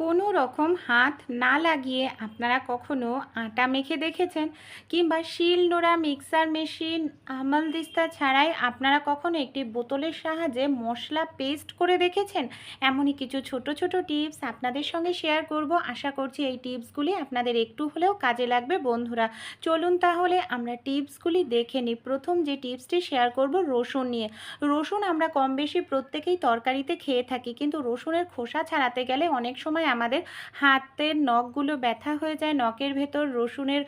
কোনো রকম হাত না লাগিয়ে আপনারা কখনো আটা মেখে দেখেছেন? কিংবা শিল, নোড়া, মিক্সার মেশিন, আমল দিস্তা ছাড়াই আপনারা কখনো একটি বোতলের সাহায্যে মশলা পেস্ট করে দেখেছেন? এমনই কিছু ছোট ছোট টিপস আপনাদের সঙ্গে শেয়ার করব। আশা করছি এই টিপসগুলি আপনাদের একটু হলেও কাজে লাগবে। বন্ধুরা, চলুন তাহলে আমরা টিপসগুলি দেখে নিই। প্রথম যে টিপসটি শেয়ার করব রসুন নিয়ে। রসুন আমরা কম বেশি প্রত্যেকেই তরকারিতে খেয়ে থাকি, কিন্তু রসুনের খোসা ছাড়াতে গেলে অনেক সময় আমাদের হাতের নখগুলো ব্যথা হয়ে যায়, নখের ভেতর রসুনের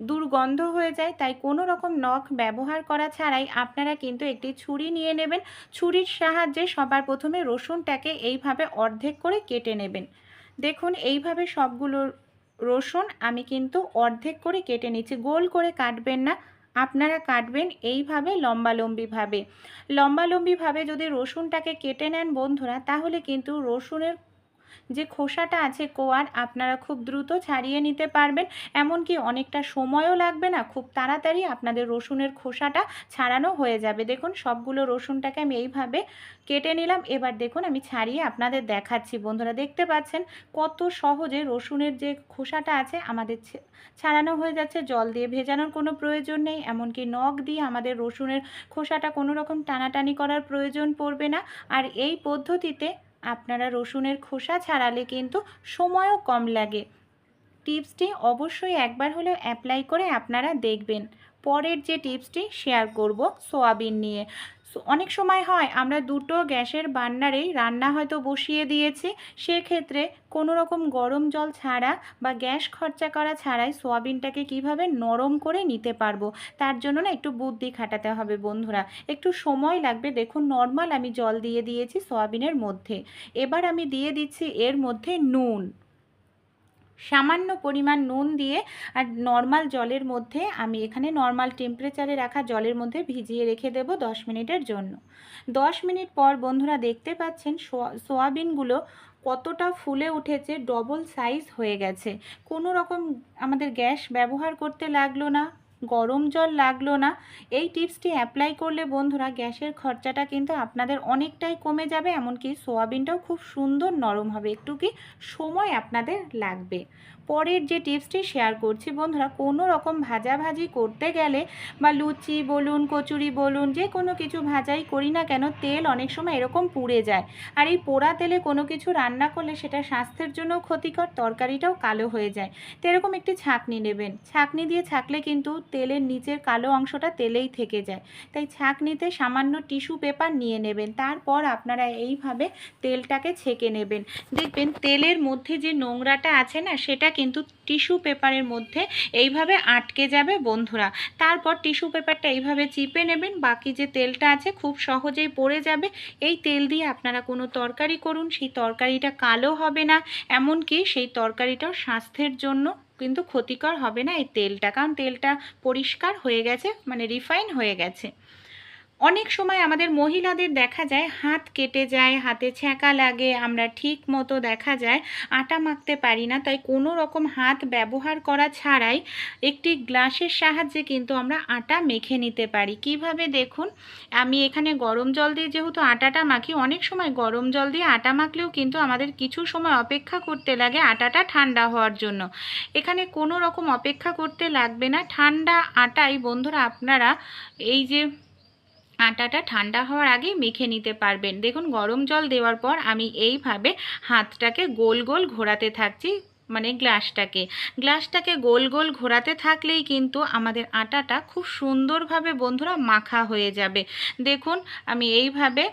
দুর্গন্ধ হয়ে যায়, তাই কোনো রকম নখ ব্যবহার করা ছাড়াই আপনারা কিন্তু একটি ছুরি নিয়ে নেবেন। ছুরির সাহায্যে সবার প্রথমে রসুনটাকে এইভাবে অর্ধেক করে কেটে নেবেন। দেখুন, এইভাবে সবগুলো রসুন আমি কিন্তু অর্ধেক করে কেটে নিচ্ছি, গোল করে কাটবেন না। আপনারা কাটবেন এইভাবে লম্বালম্বিভাবে। লম্বালম্বিভাবে যদি রসুনটাকে কেটে নেন বন্ধুরা, তাহলে কিন্তু রসুনের যে খোসাটা আছে কোয়ার আপনারা খুব দ্রুত ছাড়িয়ে নিতে পারবেন। এমনকি অনেকটা সময়ও লাগবে না, খুব তাড়াতাড়ি আপনাদের রসুনের খোসাটা ছাড়ানো হয়ে যাবে। দেখুন, সবগুলো রসুনটাকে আমি এইভাবে কেটে নিলাম। এবার দেখুন, আমি ছাড়িয়ে আপনাদের দেখাচ্ছি। বন্ধুরা, দেখতে পাচ্ছেন কত সহজে রসুনের যে খোসাটা আছে আমাদের ছাড়ানো হয়ে যাচ্ছে। জল দিয়ে ভেজানোর কোনো প্রয়োজন নেই, এমনকি নখ দিয়ে আমাদের রসুনের খোসাটা কোনো রকম টানাটানি করার প্রয়োজন পড়বে না। আর এই পদ্ধতিতে আপনারা রসুনের খোসা ছাড়ালে কিন্তু সময়ও কম লাগে। টিপসটি অবশ্যই একবার হলেও অ্যাপ্লাই করে আপনারা দেখবেন। পরের যে টিপসটি শেয়ার করব সোয়াবিন নিয়ে। অনেক সময় হয় আমরা দুটো গ্যাসের বার্নারেই রান্না হয়তো বসিয়ে দিয়েছি, সেক্ষেত্রে কোনো রকম গরম জল ছাড়া বা গ্যাস খরচা করা ছাড়াই সোয়াবিনটাকে কীভাবে নরম করে নিতে পারব, তার জন্য না একটু বুদ্ধি খাটাতে হবে বন্ধুরা। একটু সময় লাগবে, দেখুন নর্মাল আমি জল দিয়ে দিয়েছি সোয়াবিনের মধ্যে। এবার আমি দিয়ে দিচ্ছি এর মধ্যে নুন। সামান্য পরিমাণ নুন দিয়ে আর নর্মাল জলের মধ্যে আমি এখানে নর্মাল টেম্পারেচারে রাখা জলের মধ্যে ভিজিয়ে রেখে দেব দশ মিনিটের জন্য। দশ মিনিট পর বন্ধুরা দেখতে পাচ্ছেন সোয়া- সোয়াবিনগুলো কতটা ফুলে উঠেছে ডবল সাইজ হয়ে গেছে। কোনো রকম আমাদের গ্যাস ব্যবহার করতে লাগল না। গরম জল লাগল না। এই টিপসটি অ্যাপ্লাই করলে বন্ধুরা গ্যাসের খরচাটা কিন্তু আপনাদের অনেকটাই কমে যাবে, এমনকি সোয়াবিনটাও খুব সুন্দর নরম হবে। একটু কি সময় আপনাদের লাগবে। পরের যে টিপসটি শেয়ার করছি বন্ধুরা, কোনো রকম ভাজাভাজি করতে গেলে বা লুচি বলুন, কচুরি বলুন, যে কোনো কিছু ভাজাই করি না কেন, তেল অনেক সময় এরকম পুড়ে যায়। আর এই পোড়া তেলে কোনো কিছু রান্না করলে সেটা স্বাস্থ্যের জন্য ক্ষতিকর, তরকারিটাও কালো হয়ে যায়। তো এরকম একটি ছাঁকনি নেবেন। ছাঁকনি দিয়ে ছাকলে কিন্তু তেলের নিচের কালো অংশটা তেলেই থেকে যায়। তাই ছাঁকনিতে সামান্য টিস্যু পেপার নিয়ে নেবেন। তারপর আপনারা এইভাবে তেলটাকে ছেঁকে নেবেন। দেখবেন তেলের মধ্যে যে নোংরাটা আছে না, সেটা কিন্তু টিস্যু পেপারের মধ্যে এইভাবে আটকে যাবে বন্ধুরা। তারপর টিস্যু পেপারটা এইভাবে চিপে নেবেন। বাকি যে তেলটা আছে খুব সহজেই পড়ে যাবে। এই তেল দিয়ে আপনারা কোনো তরকারি করুন। সেই তরকারিটা কালো হবে না। এমনকি সেই তরকারিটাও স্বাস্থ্যের জন্য কিন্তু ক্ষতিকর হবে না এই তেলটা। কারণ তেলটা পরিষ্কার হয়ে গেছে মানে রিফাইন হয়ে গেছে। অনেক সময় আমাদের মহিলাদের দেখা যায় হাত কেটে যায়, হাতে ছ্যাঁকা লাগে, আমরা ঠিক মতো দেখা যায় আটা মাখতে পারি না। তাই কোনো রকম হাত ব্যবহার করা ছাড়াই একটি গ্লাসের সাহায্যে কিন্তু আমরা আটা মেখে নিতে পারি। কীভাবে দেখুন, আমি এখানে গরম জল দিয়ে যেহেতু আটাটা মাখি, অনেক সময় গরম জল দিয়ে আটা মাখলেও কিন্তু আমাদের কিছু সময় অপেক্ষা করতে লাগে আটাটা ঠান্ডা হওয়ার জন্য। এখানে কোনো রকম অপেক্ষা করতে লাগবে না। ঠান্ডা আটাই বন্ধুরা, আপনারা এই যে আটাটা ঠান্ডা হওয়ার আগে মেখে নিতে পারবেন। দেখুন, গরম জল দেওয়ার পর আমি এইভাবে হাতটাকে গোল গোল ঘোরাতে থাকছি মানে গ্লাসটাকে। গ্লাসটাকে গোল গোল ঘোরাতে থাকলেই কিন্তু আমাদের আটাটা খুব সুন্দরভাবে বন্ধুরা মাখা হয়ে যাবে। দেখুন, আমি এইভাবে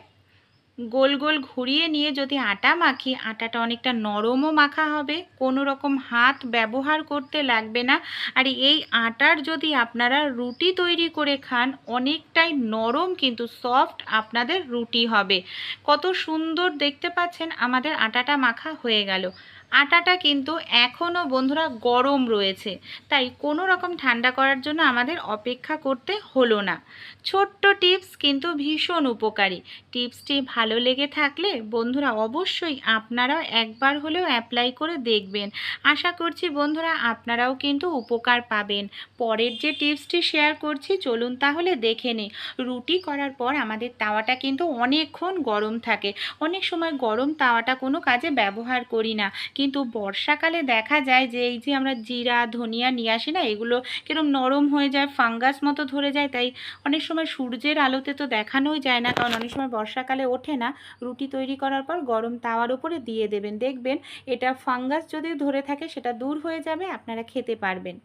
গোল গোল ঘুরিয়ে নিয়ে যদি আটা মাখি, আটাটা অনেকটা নরমও মাখা হবে। কোনো রকম হাত ব্যবহার করতে লাগবে না। আর এই আটার যদি আপনারা রুটি তৈরি করে খান, অনেকটাই নরম কিন্তু সফট আপনাদের রুটি হবে। কত সুন্দর দেখতে পাচ্ছেন আমাদের আটাটা মাখা হয়ে গেল। আটাটা কিন্তু এখনও বন্ধুরা গরম রয়েছে। তাই কোনো রকম ঠান্ডা করার জন্য আমাদের অপেক্ষা করতে হলো না। ছোট্ট টিপস কিন্তু ভীষণ উপকারী। টিপসটি ভালো লেগে থাকলে বন্ধুরা অবশ্যই আপনারাও একবার হলেও অ্যাপ্লাই করে দেখবেন। আশা করছি বন্ধুরা আপনারাও কিন্তু উপকার পাবেন। পরের যে টিপসটি শেয়ার করছি, চলুন তাহলে দেখে নিই। রুটি করার পর আমাদের তাওয়াটা কিন্তু অনেকক্ষণ গরম থাকে। অনেক সময় গরম তাওয়াটা কোনো কাজে ব্যবহার করি না। কিন্তু বর্ষাকালে দেখা যায় যে এই যে আমরা জিরা, ধনিয়া নিয়ে আসি না, এগুলো কিরম নরম হয়ে যায়, ফাঙ্গাস মতো ধরে যায়, তাই অনেক সময় সূর্যের আলোতে তো দেখানোই যায় না, কারণ অনেক সময় বর্ষাকালে ওঠে না। রুটি তৈরি করার পর গরম তাওয়ার উপরে দিয়ে দেবেন। দেখবেন এটা ফাঙ্গাস যদি ধরে থাকে, সেটা দূর হয়ে যাবে, আপনারা খেতে পারবেন।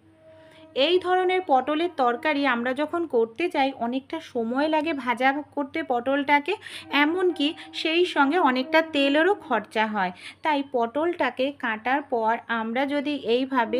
এই ধরনের পটলের তরকারি আমরা যখন করতে যাই, অনেকটা সময় লাগে ভাজা করতে পটলটাকে, এমনকি সেই সঙ্গে অনেকটা তেলেরও খরচা হয়। তাই পটলটাকে কাটার পর আমরা যদি এইভাবে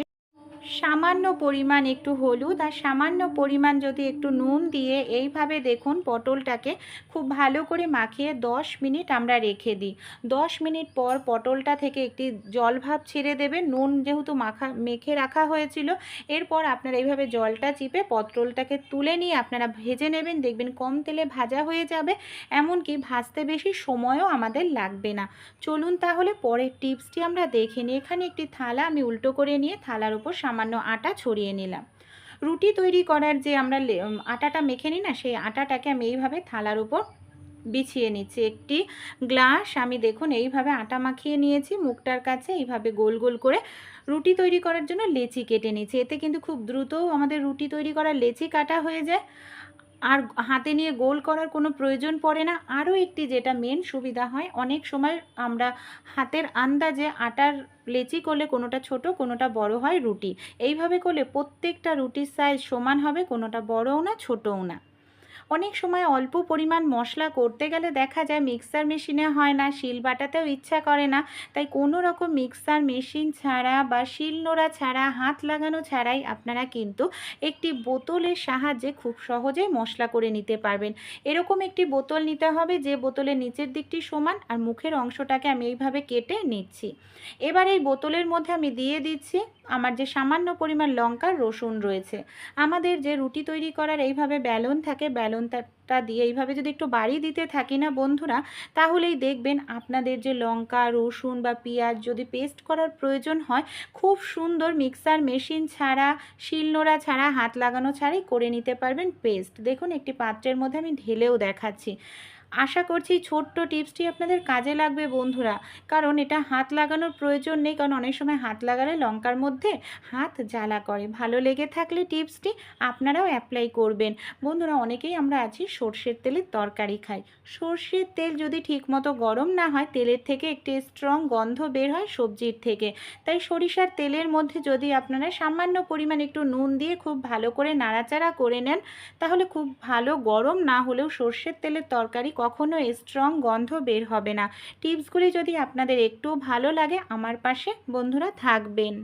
সামান্য পরিমাণ একটু হলুদ আর সামান্য পরিমাণ যদি একটু নুন দিয়ে এইভাবে দেখুন পটলটাকে খুব ভালো করে মাখিয়ে 10 মিনিট আমরা রেখে দিই। 10 মিনিট পর পটলটা থেকে একটি জল ভাব ছেড়ে দেবে নুন যেহেতু মাখা, মেখে রাখা হয়েছিল, এরপর আপনারা এইভাবে জলটা চিপে পটলটাকে তুলে নিয়ে আপনারা ভেজে নেবেন। দেখবেন কম তেলে ভাজা হয়ে যাবে, এমনকি ভাজতে বেশি সময়ও আমাদের লাগবে না। চলুন তাহলে পরের টিপসটি আমরা দেখে নিই। এখানে একটি থালা আমি উল্টো করে নিয়ে থালার উপর সামান্য আটা ছড়িয়ে নিলাম। রুটি তৈরি করার যে আমরা আটাটা মেখে নিই না, সেই আটাটাকে আমি এইভাবে থালার উপর বিছিয়ে নিচ্ছি। একটি গ্লাস আমি দেখুন এইভাবে আটা মাখিয়ে নিয়েছি, মুখটার কাছে এইভাবে গোল গোল করে রুটি তৈরি করার জন্য লেচি কেটে নিয়েছি এতে কিন্তু খুব দ্রুত আমাদের রুটি তৈরি করার লেচি কাটা হয়ে যায়। আর হাতে নিয়ে গোল করার কোনো প্রয়োজন পড়ে না। আরও একটি যেটা মেন সুবিধা হয়, অনেক সময় আমরা হাতের আন্দাজে আটার লেচি করলে কোনোটা ছোট, কোনোটা বড় হয় রুটি। এইভাবে করলে প্রত্যেকটা রুটির সাইজ সমান হবে, কোনোটা বড়ও না, ছোটও না। অনেক সময় অল্প পরিমাণ মশলা করতে গেলে দেখা যায় মিক্সার মেশিনে হয় না, শিল বাটাতেও ইচ্ছা করে না। তাই কোনো রকম মিক্সার মেশিন ছাড়া বা শিল নোড়া ছাড়া, হাত লাগানো ছাড়াই আপনারা কিন্তু একটি বোতলের সাহায্যে খুব সহজেই মশলা করে নিতে পারবেন। এরকম একটি বোতল নিতে হবে যে বোতলের নিচের দিকটি সমান আর মুখের অংশটাকে আমি এইভাবে কেটে নিচ্ছি। এবার এই বোতলের মধ্যে আমি দিয়ে দিচ্ছি আমার যে সামান্য পরিমাণ লঙ্কার রসুন রয়েছে। আমাদের যে রুটি তৈরি করার এইভাবে ব্যালন থাকে, ব্যালনটা দিয়ে এইভাবে যদি একটু বাড়ি দিতে থাকি না বন্ধুরা, তাহলেই দেখবেন আপনাদের যে লঙ্কা, রসুন বা পেঁয়াজ যদি পেস্ট করার প্রয়োজন হয়, খুব সুন্দর মিক্সার মেশিন ছাড়া, শিলনোড়া ছাড়া, হাত লাগানো ছাড়াই করে নিতে পারবেন পেস্ট। দেখুন, একটি পাত্রের মধ্যে আমি ঢেলেও দেখাচ্ছি। আশা করছি ছোট্ট টিপসটি আপনাদের কাজে লাগবে বন্ধুরা। কারণ এটা হাত লাগানোর প্রয়োজন নেই, কারণ অনেক সময় হাত লাগালে লঙ্কার মধ্যে হাত জ্বালা করে। ভালো লেগে থাকলে টিপসটি আপনারাও অ্যাপ্লাই করবেন। বন্ধুরা, অনেকেই আমরা আছি সর্ষের তেলের তরকারি খাই। সর্ষের তেল যদি ঠিকমতো গরম না হয়, তেলের থেকে একটি স্ট্রং গন্ধ বের হয় সবজির থেকে। তাই সরিষার তেলের মধ্যে যদি আপনারা সামান্য পরিমাণ একটু নুন দিয়ে খুব ভালো করে নাড়াচাড়া করে নেন, তাহলে খুব ভালো গরম না হলেও সর্ষের তেলের তরকারি কখনো স্ট্রং গন্ধ বের হবে না। টিপসগুলি যদি আপনাদের একটু ভালো লাগে, আমার পাশে বন্ধুরা থাকবেন।